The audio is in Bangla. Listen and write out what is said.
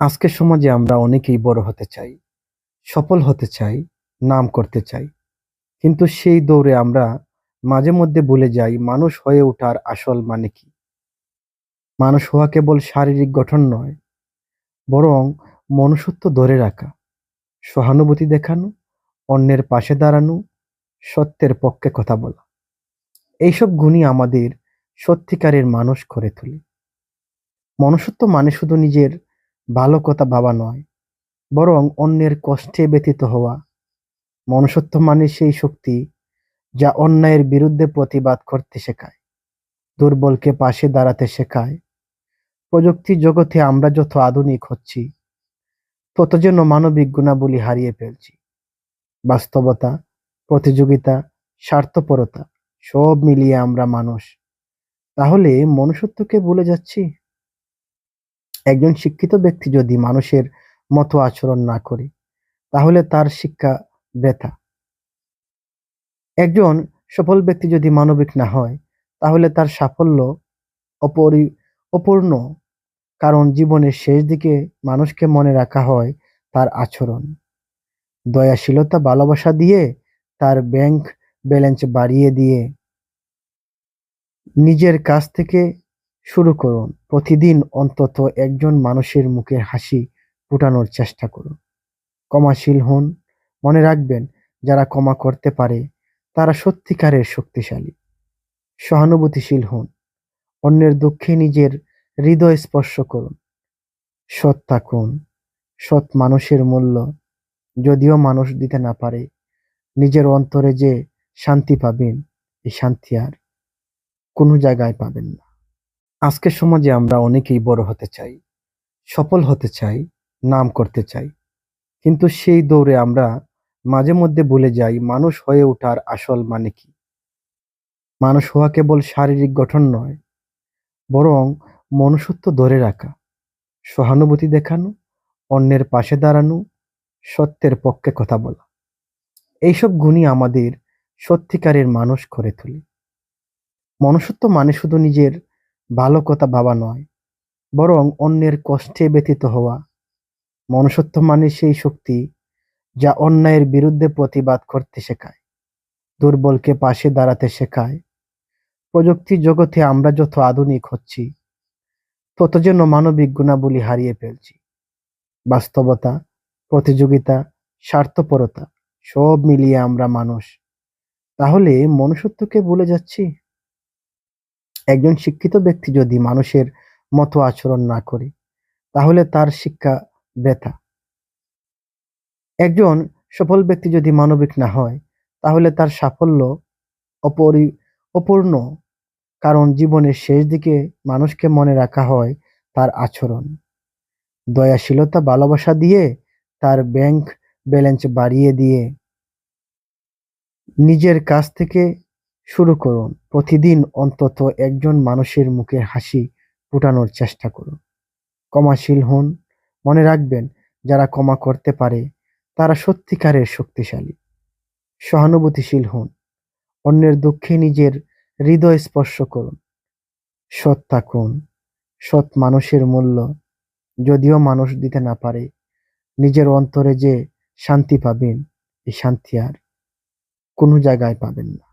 আজকের সমাজে আমরা অনেকেই বড় হতে চাই, সফল হতে চাই, নাম করতে চাই। কিন্তু সেই দৌড়ে আমরা মাঝে মধ্যে ভুলে যাই মানুষ হয়ে ওঠার আসল মানে কি। মানুষ হওয়া কেবল শারীরিক গঠন নয়, বরং মনুষ্যত্ব ধরে রাখা, সহানুভূতি দেখানো, অন্যের পাশে দাঁড়ানো, সত্যের পক্ষে কথা বলা। এইসব গুণই আমাদের সত্যিকারের মানুষ করে তোলে। মনুষ্যত্ব মানে শুধু নিজের ভালো কথা ভাবা নয়, বরং অন্যের কষ্টে ব্যথিত হওয়া। মনুষ্যত্ব মানে সেই শক্তি যা অন্যায়ের বিরুদ্ধে প্রতিবাদ করতে শেখায়, দুর্বলকে পাশে দাঁড়াতে শেখায়। প্রযুক্তি জগতে আমরা যত আধুনিক হচ্ছি, তত যেন মানবিক গুণাবলী হারিয়ে ফেলছি। বাস্তবতা, প্রতিযোগিতা, স্বার্থপরতা সব মিলিয়ে আমরা মানুষ। তাহলে মনুষ্যত্বকে ভুলে যাচ্ছি? একজন শিক্ষিত ব্যক্তি যদি মানুষের মতো আচরণ না করে, তাহলে তার শিক্ষা ব্যথা একজন সফল ব্যক্তি যদি মানবিক না হয়, তাহলে তার সাফল্য অপরি অপূর্ণ। কারণ জীবনের শেষ দিকে মানুষকে মনে রাখা হয় তার আচরণ। দয়াশীলতা ভালোবাসা দিয়ে তার ব্যাংক ব্যালেন্স বাড়িয়ে দিয়ে নিজের কাছ থেকে শুরু করুন। প্রতিদিন অন্তত একজন মানুষের মুখে হাসি ফুটানোর চেষ্টা করুন। ক্ষমাশীল হন। মনে রাখবেন, যারা ক্ষমা করতে পারে তারা সত্যিকারের শক্তিশালী। সহানুভূতিশীল হন। অন্যের দুঃখে নিজের হৃদয় স্পর্শ করুন। সৎ থাকুন। সৎ মানুষের মূল্য যদিও মানুষ দিতে না পারে, নিজের অন্তরে যে শান্তি পাবেন, এই শান্তি আর কোনো জায়গায় পাবেন না। আজকের সমাজে আমরা অনেকেই বড় হতে চাই, সফল হতে চাই, নাম করতে চাই। কিন্তু সেই দৌড়ে আমরা মাঝে মধ্যে ভুলে যাই মানুষ হয়ে ওঠার আসল মানে কি। মানুষ হওয়া কেবল শারীরিক গঠন নয়, বরং মনুষ্যত্ব ধরে রাখা, সহানুভূতি দেখানো, অন্যের পাশে দাঁড়ানো, সত্যের পক্ষে কথা বলা। এইসব গুণই আমাদের সত্যিকারের মানুষ করে তোলে। মনুষ্যত্ব মানে শুধু নিজের ভালো কথা ভাবা নয়, বরং অন্যের কষ্টে ব্যথিত হওয়া। মনুষ্যত্ব মানে সেই শক্তি যা অন্যায়ের বিরুদ্ধে প্রতিবাদ করতে শেখায়, দুর্বলকে পাশে দাঁড়াতে শেখায়। প্রযুক্তি জগতে আমরা যত আধুনিক হচ্ছি, তত যেন মানবিক গুণাবলী হারিয়ে ফেলছি। বাস্তবতা, প্রতিযোগিতা, স্বার্থপরতা সব মিলিয়ে আমরা মানুষ। তাহলে মনুষ্যত্বকে ভুলে যাচ্ছি? একজন শিক্ষিত ব্যক্তি যদি মানুষের মতো আচরণ না করে, তাহলে তার শিক্ষা ব্যথা একজন সফল ব্যক্তি যদি মানবিক না হয়, তাহলে তার সাফল্য অপরি অপূর্ণ। কারণ জীবনের শেষ দিকে মানুষকে মনে রাখা হয় তার আচরণ। দয়াশীলতা ভালোবাসা দিয়ে তার ব্যাংক ব্যালেন্স বাড়িয়ে দিয়ে নিজের কাছ থেকে শুরু করুন। প্রতিদিন অন্তত একজন মানুষের মুখে হাসি ফুটানোর চেষ্টা করুন। ক্ষমাশীল হন। মনে রাখবেন, যারা ক্ষমা করতে পারে তারা সত্যিকারের শক্তিশালী। সহানুভূতিশীল হন। অন্যের দুঃখে নিজের হৃদয় স্পর্শ করুন। সৎ থাকুন। সৎ মানুষের মূল্য যদিও মানুষ দিতে না পারে, নিজের অন্তরে যে শান্তি পাবেন, এই শান্তি আর কোনো জায়গায় পাবেন না।